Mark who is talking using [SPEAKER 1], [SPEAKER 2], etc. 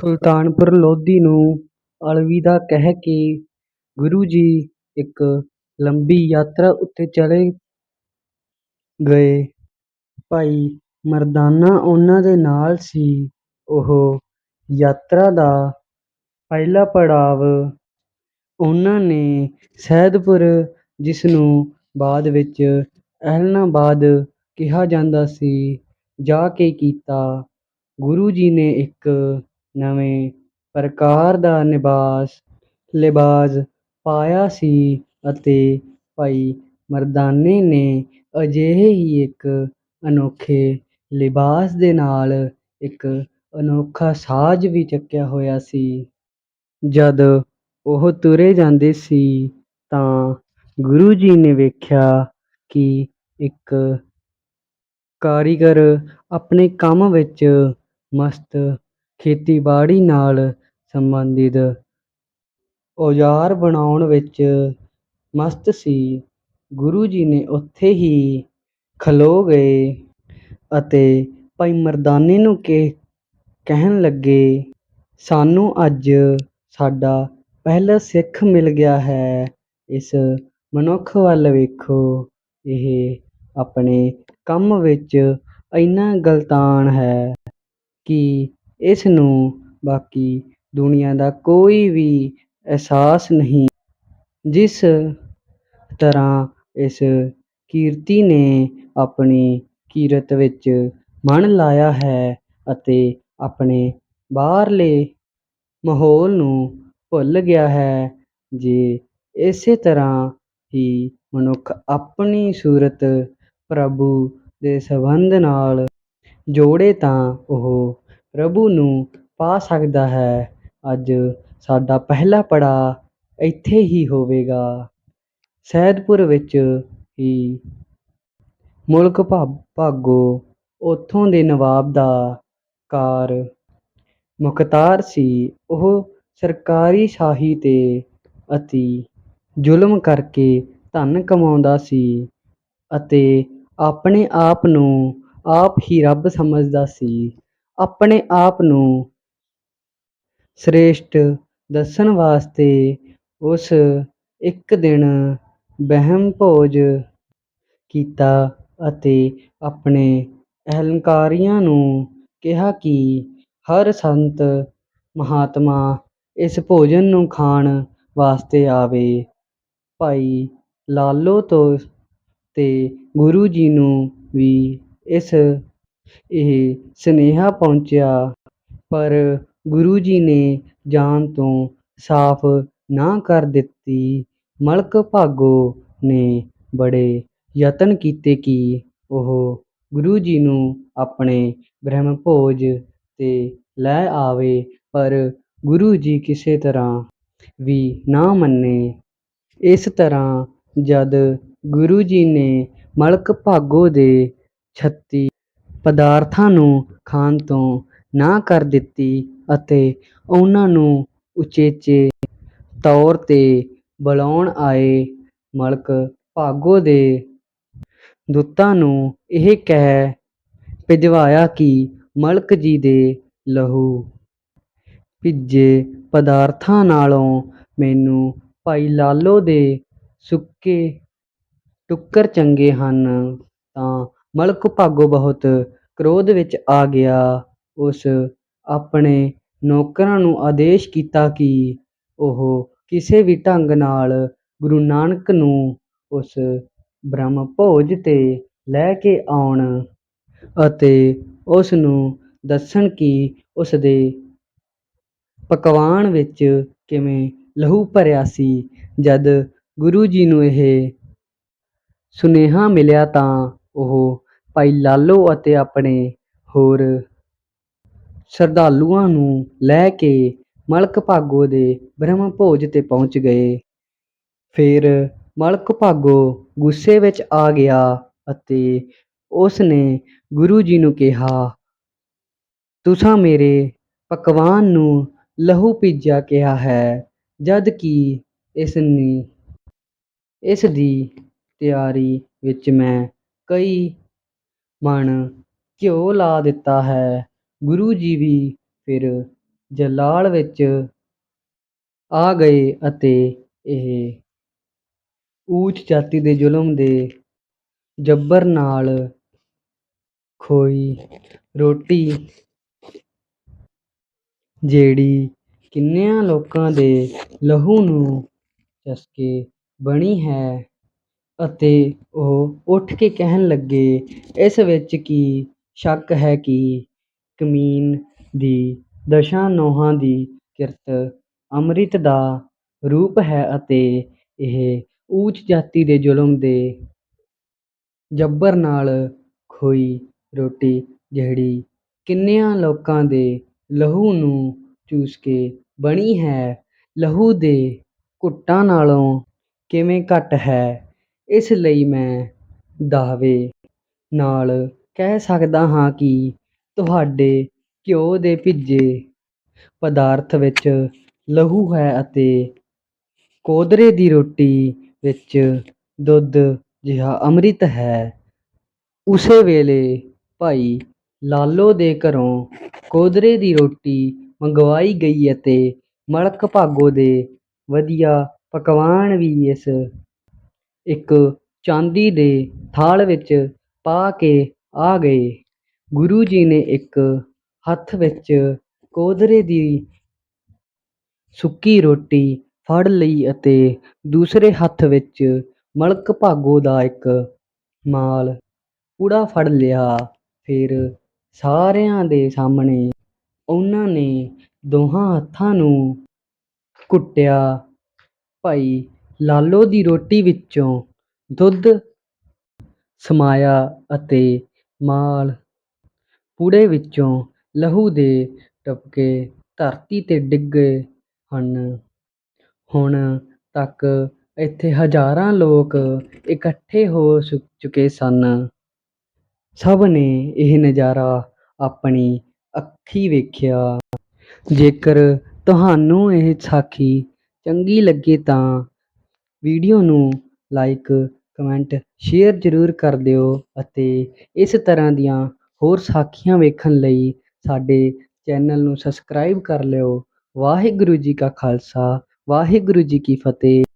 [SPEAKER 1] ਸੁਲਤਾਨਪੁਰ ਲੋਧੀ ਨੂੰ ਅਲਵਿਦਾ ਕਹਿ ਕੇ ਗੁਰੂ ਜੀ ਇੱਕ ਲੰਬੀ ਯਾਤਰਾ ਉੱਤੇ ਚਲੇ ਗਏ। ਭਾਈ ਮਰਦਾਨਾ ਉਹਨਾਂ ਦੇ ਨਾਲ ਸੀ। ਉਹ ਯਾਤਰਾ ਦਾ ਪਹਿਲਾ ਪੜਾਅ ਉਹਨਾਂ ਨੇ ਸੈਦਪੁਰ ਜਿਸਨੂੰ ਬਾਅਦ ਵਿੱਚ ਐਲਨਾਬਾਦ ਕਿਹਾ ਜਾਂਦਾ ਸੀ, ਜਾ ਕੇ ਕੀਤਾ। ਗੁਰੂ ਜੀ ਨੇ ਇੱਕ ਨਵੇਂ ਪ੍ਰਕਾਰ ਦਾ ਨਿਬਾਸ ਲਿਬਾਸ ਪਾਇਆ ਸੀ ਅਤੇ ਭਾਈ ਮਰਦਾਨੇ ਨੇ ਅਜਿਹੇ ਹੀ ਇੱਕ ਅਨੋਖੇ ਲਿਬਾਸ ਦੇ ਨਾਲ ਇੱਕ ਅਨੋਖਾ ਸਾਜ਼ ਵੀ ਚੱਕਿਆ ਹੋਇਆ ਸੀ। ਜਦ ਉਹ ਤੁਰੇ ਜਾਂਦੇ ਸੀ ਤਾਂ ਗੁਰੂ ਜੀ ਨੇ ਵੇਖਿਆ ਕਿ ਇੱਕ ਕਾਰੀਗਰ ਆਪਣੇ ਕੰਮ ਵਿੱਚ ਮਸਤ, ਖੇਤੀਬਾੜੀ ਨਾਲ ਸੰਬੰਧਿਤ ਔਜ਼ਾਰ ਬਣਾਉਣ ਵਿੱਚ ਮਸਤ ਸੀ। ਗੁਰੂ ਜੀ ਨੇ ਉੱਥੇ ਹੀ ਖਲੋ ਗਏ ਅਤੇ ਭਾਈ ਮਰਦਾਨੇ ਨੂੰ ਕਿ ਕਹਿਣ ਲੱਗੇ, "ਸਾਨੂੰ ਅੱਜ ਸਾਡਾ ਪਹਿਲਾ ਸਿੱਖ ਮਿਲ ਗਿਆ ਹੈ। ਇਸ ਮਨੁੱਖ ਵੱਲ ਵੇਖੋ, ਇਹ ਆਪਣੇ ਕੰਮ ਵਿੱਚ ਇੰਨਾ ਗਲਤਾਨ ਹੈ ਕਿ ਇਸ ਨੂੰ ਬਾਕੀ ਦੁਨੀਆ ਦਾ ਕੋਈ ਵੀ ਅਹਿਸਾਸ ਨਹੀਂ। ਜਿਸ ਤਰ੍ਹਾਂ ਇਸ ਕਿਰਤੀ ਨੇ ਆਪਣੀ ਕਿਰਤ ਵਿੱਚ ਮਨ ਲਾਇਆ ਹੈ ਅਤੇ ਆਪਣੇ ਬਾਹਰਲੇ ਮਾਹੌਲ ਨੂੰ ਭੁੱਲ ਗਿਆ ਹੈ, ਜੇ ਇਸੇ ਤਰ੍ਹਾਂ ਹੀ ਮਨੁੱਖ ਆਪਣੀ ਸੂਰਤ ਪ੍ਰਭੂ ਦੇ ਸੰਬੰਧ ਨਾਲ ਜੋੜੇ ਤਾਂ ਉਹ ਪ੍ਰਭੂ ਨੂੰ ਪਾ ਸਕਦਾ ਹੈ। ਅੱਜ ਸਾਡਾ ਪਹਿਲਾ ਪੜਾਅ ਇੱਥੇ ਹੀ ਹੋਵੇਗਾ। ਸੈਦਪੁਰ ਵਿੱਚ ਹੀ ਮੁਲਕ ਭਾ, ਭਾਗੋ ਉੱਥੋਂ ਦੇ ਨਵਾਬ ਦਾ ਕਾਰ ਮੁਖ਼ਤਾਰ ਸੀ। ਉਹ ਸਰਕਾਰੀ ਸ਼ਾਹੀ ਤੇ ਅਤੀ ਜ਼ੁਲਮ ਕਰਕੇ ਧਨ ਕਮਾਉਂਦਾ ਸੀ ਅਤੇ ਆਪਣੇ ਆਪ ਨੂੰ ਆਪ ਹੀ ਰੱਬ ਸਮਝਦਾ ਸੀ। ਆਪਣੇ ਆਪ ਨੂੰ ਸ੍ਰੇਸ਼ਟ ਦੱਸਣ ਵਾਸਤੇ ਉਸ ਇੱਕ ਦਿਨ ਵਹਿਮ ਭੋਜ ਕੀਤਾ ਅਤੇ ਆਪਣੇ ਅਹਿਲਕਾਰੀਆਂ ਨੂੰ ਕਿਹਾ ਕਿ ਹਰ ਸੰਤ ਮਹਾਤਮਾ ਇਸ ਭੋਜਨ ਨੂੰ ਖਾਣ ਵਾਸਤੇ ਆਵੇ। ਭਾਈ ਲਾਲੋ ਤੋਂ ਅਤੇ ਗੁਰੂ ਜੀ ਨੂੰ ਵੀ ਇਸ ਇਹ ਸੁਨੇਹਾ ਪਹੁੰਚਿਆ, ਪਰ ਗੁਰੂ ਜੀ ਨੇ ਜਾਣ ਤੋਂ ਸਾਫ਼ ਨਾਂਹ ਕਰ ਦਿੱਤੀ। ਮਲਕ ਭਾਗੋ ਨੇ ਬੜੇ ਯਤਨ ਕੀਤੇ ਕਿ ਉਹ ਗੁਰੂ ਜੀ ਨੂੰ ਆਪਣੇ ਬ੍ਰਹਮ-ਭੋਜ ਤੇ ਲੈ ਆਵੇ, ਪਰ ਗੁਰੂ ਜੀ ਕਿਸੇ ਤਰ੍ਹਾਂ ਵੀ ਨਾ ਮੰਨੇ। ਇਸ ਤਰ੍ਹਾਂ ਜਦ ਗੁਰੂ ਜੀ ਨੇ ਮਲਕ ਭਾਗੋ ਦੇ ਛੱਤੀ ਪਦਾਰਥਾਂ ਨੂੰ ਖਾਣ ਤੋਂ ਨਾਂਹ ਕਰ ਦਿੱਤੀ ਅਤੇ ਉਹਨਾਂ ਨੂੰ ਉਚੇਚੇ ਤੌਰ ਤੇ ਬੁਲਾਉਣ ਆਏ, ਮਲਕ ਭਾਗੋ ਦੇ ਦੂਤਾਂ ਨੂੰ ਇਹ ਕਹਿ ਭਿਜਵਾਇਆ ਕਿ ਮਲਕ ਜੀ ਦੇ ਲਹੂ ਭਿੱਜੇ ਪਦਾਰਥਾਂ ਨਾਲੋਂ ਮੈਨੂੰ ਭਾਈ ਲਾਲੋ ਦੇ ਸੁੱਕੇ ਟੁੱਕਰ ਚੰਗੇ ਹਨ। ਤਾਂ ਮਲਕ ਭਾਗੋ ਬਹੁਤ ਕ੍ਰੋਧ ਵਿੱਚ ਆ ਗਿਆ। ਉਸ ਆਪਣੇ ਨੌਕਰਾਂ ਨੂੰ ਆਦੇਸ਼ ਕੀਤਾ ਕਿ ਉਹ ਕਿਸੇ ਵੀ ਢੰਗ ਨਾਲ ਗੁਰੂ ਨਾਨਕ ਨੂੰ ਉਸ ਬ੍ਰਹਮ-ਭੋਜ ਤੇ ਲੈ ਕੇ ਆਉਣ ਅਤੇ ਉਸ ਨੂੰ ਦੱਸਣ ਕਿ ਉਸਦੇ ਪਕਵਾਨ ਵਿੱਚ ਕਿਵੇਂ ਲਹੂ ਭਰਿਆ ਸੀ। ਜਦ ਗੁਰੂ ਜੀ ਨੂੰ ਇਹ ਸੁਨੇਹਾ ਮਿਲਿਆ ਤਾਂ ਉਹ ਭਾਈ ਲਾਲੋ ਅਤੇ ਆਪਣੇ ਹੋਰ ਸ਼ਰਧਾਲੂਆਂ ਨੂੰ ਲੈ ਕੇ ਮਲਕ ਭਾਗੋ ਦੇ ਬ੍ਰਹਮ-ਭੋਜ ਤੇ ਪਹੁੰਚ ਗਏ। ਫਿਰ ਮਲਕ ਭਾਗੋ ਗੁੱਸੇ ਵਿੱਚ ਆ ਗਿਆ ਅਤੇ ਉਸ ਨੇ ਗੁਰੂ ਜੀ ਨੂੰ ਕਿਹਾ, "ਤੁਸਾਂ ਮੇਰੇ ਪਕਵਾਨ ਨੂੰ ਲਹੂ ਪੀਜ਼ਾ ਕਿਹਾ ਹੈ, ਜਦ ਕਿ ਇਸ ਦੀ ਤਿਆਰੀ ਵਿੱਚ ਮੈਂ ਕਈ ਮਣ ਘਿਓ ਲਾ ਦਿੱਤਾ ਹੈ।" ਗੁਰੂ ਜੀ ਵੀ ਫਿਰ ਜਲਾਲ ਵਿੱਚ ਆ ਗਏ ਅਤੇ ਇਹ ਊਚ ਜਾਤੀ ਦੇ ਜ਼ੁਲਮ ਦੇ ਜੱਬਰ ਨਾਲ ਖੋਈ ਰੋਟੀ, ਜਿਹੜੀ ਕਿੰਨਿਆਂ ਲੋਕਾਂ ਦੇ ਲਹੂ ਨੂੰ ਚਸਕੇ ਬਣੀ ਹੈ ਅਤੇ ਉਹ ਉੱਠ ਕੇ ਕਹਿਣ ਲੱਗੇ, ਇਸ ਵਿੱਚ ਕੀ ਸ਼ੱਕ ਹੈ ਕਿ ਕਮੀਨ ਦੀ ਦਸਾਂ ਨਹੁੰਆਂ ਦੀ ਕਿਰਤ ਅੰਮ੍ਰਿਤ ਦਾ ਰੂਪ ਹੈ ਅਤੇ ਇਹ ਊਚ ਜਾਤੀ ਦੇ ਜ਼ੁਲਮ ਦੇ ਜਬਰ ਨਾਲ ਖੋਈ ਰੋਟੀ, ਜਿਹੜੀ ਕਿੰਨਿਆਂ ਲੋਕਾਂ ਦੇ ਲਹੂ ਨੂੰ ਚੂਸ ਕੇ ਬਣੀ ਹੈ। ਲਹੂ ਦੇ ਘੁੱਟਾਂ ਨਾਲੋਂ ਕਿਵੇਂ ਘੱਟ ਹੈ? ਇਸ ਲਈ ਮੈਂ ਦਾਅਵੇ ਨਾਲ ਕਹਿ ਸਕਦਾ ਹਾਂ ਕਿ ਤੁਹਾਡੇ ਘਿਓ ਦੇ ਭਿੱਜੇ ਪਦਾਰਥ ਵਿੱਚ ਲਹੂ ਹੈ ਅਤੇ ਕੋਦਰੇ ਦੀ ਰੋਟੀ ਵਿੱਚ ਦੁੱਧ ਜਿਹਾ ਅੰਮ੍ਰਿਤ ਹੈ। ਉਸੇ ਵੇਲੇ ਭਾਈ ਲਾਲੋ ਦੇ ਘਰੋਂ ਕੋਦਰੇ ਦੀ ਰੋਟੀ ਮੰਗਵਾਈ ਗਈ ਅਤੇ ਮਲਕ ਭਾਗੋ ਦੇ ਵਧੀਆ ਪਕਵਾਨ ਵੀ ਇਸ ਇੱਕ ਚਾਂਦੀ ਦੇ ਥਾਲ ਵਿੱਚ ਪਾ ਕੇ ਆ ਗਏ। ਗੁਰੂ ਜੀ ਨੇ ਇੱਕ ਹੱਥ ਵਿੱਚ ਕੋਦਰੇ ਦੀ ਸੁੱਕੀ ਰੋਟੀ ਫੜ ਲਈ ਅਤੇ ਦੂਸਰੇ ਹੱਥ ਵਿੱਚ ਮਲਕ ਭਾਗੋ ਦਾ ਇੱਕ ਮਾਲ ਪੂੜਾ ਫੜ ਲਿਆ। ਫਿਰ ਸਾਰਿਆਂ ਦੇ ਸਾਹਮਣੇ ਉਹਨਾਂ ਨੇ ਦੋਹਾਂ ਹੱਥਾਂ ਨੂੰ ਘੁੱਟਿਆ ਭਾਈ ਲਾਲੋ ਦੀ ਰੋਟੀ ਵਿੱਚੋਂ ਦੁੱਧ ਸਮਾਇਆ ਅਤੇ ਮਾਲ ਪੂੜੇ ਵਿੱਚੋਂ ਲਹੂ ਦੇ ਟੁਪਕੇ ਧਰਤੀ ਤੇ ਡਿੱਗੇ ਹਨ। ਹੁਣ ਤੱਕ ਇੱਥੇ ਹਜ਼ਾਰਾਂ ਲੋਕ ਇਕੱਠੇ ਹੋ ਚੁੱਕੇ ਸਨ। ਸਭ ਨੇ ਇਹ ਨਜ਼ਾਰਾ ਆਪਣੀ ਅੱਖੀਂ ਵੇਖਿਆ। ਜੇਕਰ ਤੁਹਾਨੂੰ ਇਹ ਸਾਖੀ ਚੰਗੀ ਲੱਗੇ ਤਾਂ ਵੀਡੀਓ ਨੂੰ ਲਾਈਕ ਕਮੈਂਟ ਸ਼ੇਅਰ ਜ਼ਰੂਰ ਕਰ ਦਿਓ ਅਤੇ ਇਸ ਤਰ੍ਹਾਂ ਦੀਆਂ ਹੋਰ ਸਾਖੀਆਂ ਵੇਖਣ ਲਈ ਸਾਡੇ ਚੈਨਲ ਨੂੰ ਸਬਸਕ੍ਰਾਈਬ ਕਰ ਲਿਓ। ਵਾਹਿਗੁਰੂ ਜੀ ਕਾ ਖਾਲਸਾ, ਵਾਹਿਗੁਰੂ ਜੀ ਕੀ ਫਤਿਹ।